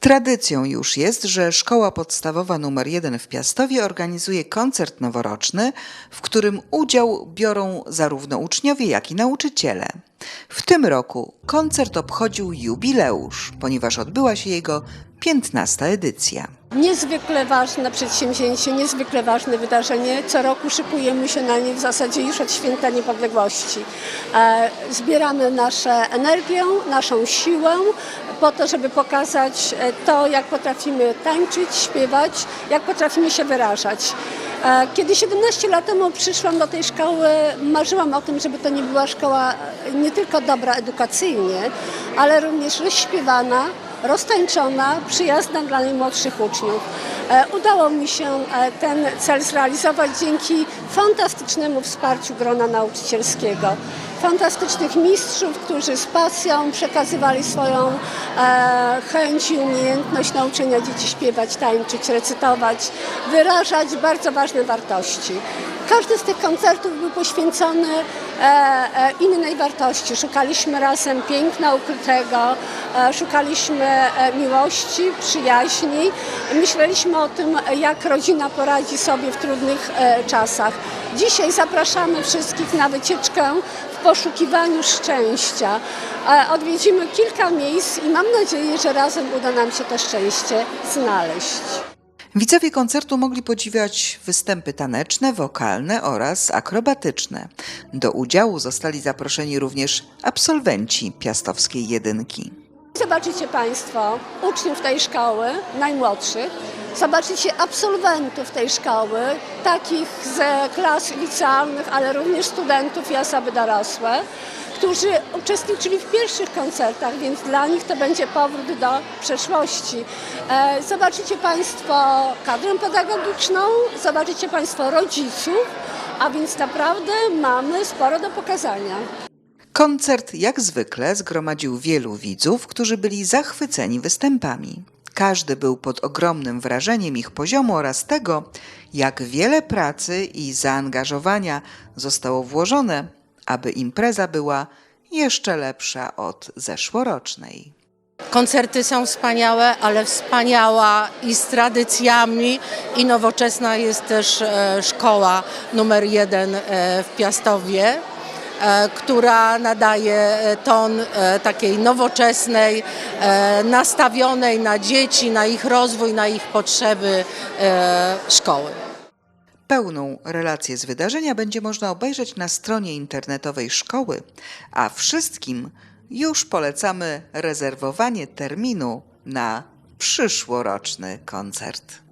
Tradycją już jest, że Szkoła Podstawowa nr 1 w Piastowie organizuje koncert noworoczny, w którym udział biorą zarówno uczniowie, jak i nauczyciele. W tym roku koncert obchodził jubileusz, ponieważ odbyła się jego 15. edycja. Niezwykle ważne przedsięwzięcie, niezwykle ważne wydarzenie. Co roku szykujemy się na nie w zasadzie już od święta niepodległości. E, Zbieramy naszą energię, naszą siłę po to, żeby pokazać e, to, jak potrafimy tańczyć, śpiewać, jak potrafimy się wyrażać. E, Kiedy 17 lat temu przyszłam do tej szkoły, marzyłam o tym, żeby to nie była szkoła e, nie tylko dobra edukacyjnie, ale również rozśpiewana, roztańczona, przyjazna dla najmłodszych uczniów. E, Udało mi się e, ten cel zrealizować dzięki fantastycznemu wsparciu grona nauczycielskiego. Fantastycznych mistrzów, którzy z pasją przekazywali swoją e, chęć i umiejętność nauczenia dzieci śpiewać, tańczyć, recytować, wyrażać bardzo ważne wartości. Każdy z tych koncertów był poświęcony e, e, innej wartości. Szukaliśmy razem piękna ukrytego, e, szukaliśmy miłości, przyjaźni. Myśleliśmy o tym, jak rodzina poradzi sobie w trudnych czasach. Dzisiaj zapraszamy wszystkich na wycieczkę w poszukiwaniu szczęścia. Odwiedzimy kilka miejsc i mam nadzieję, że razem uda nam się to szczęście znaleźć. Widzowie koncertu mogli podziwiać występy taneczne, wokalne oraz akrobatyczne. Do udziału zostali zaproszeni również absolwenci piastowskiej jedynki. Zobaczycie Państwo uczniów tej szkoły, najmłodszych, zobaczycie absolwentów tej szkoły, takich z klas licealnych, ale również studentów i osoby dorosłe, którzy uczestniczyli w pierwszych koncertach, więc dla nich to będzie powrót do przeszłości. E, Zobaczycie Państwo kadrę pedagogiczną, zobaczycie Państwo rodziców, a więc naprawdę mamy sporo do pokazania. Koncert jak zwykle zgromadził wielu widzów, którzy byli zachwyceni występami. Każdy był pod ogromnym wrażeniem ich poziomu oraz tego, jak wiele pracy i zaangażowania zostało włożone, aby impreza była jeszcze lepsza od zeszłorocznej. Koncerty są wspaniałe, ale wspaniała i z tradycjami i nowoczesna jest też e, szkoła numer jeden e, w Piastowie, e, która nadaje ton takiej nowoczesnej, nastawionej na dzieci, na ich rozwój, na ich potrzeby szkoły. Pełną relację z wydarzenia będzie można obejrzeć na stronie internetowej szkoły, a wszystkim już polecamy rezerwowanie terminu na przyszłoroczny koncert.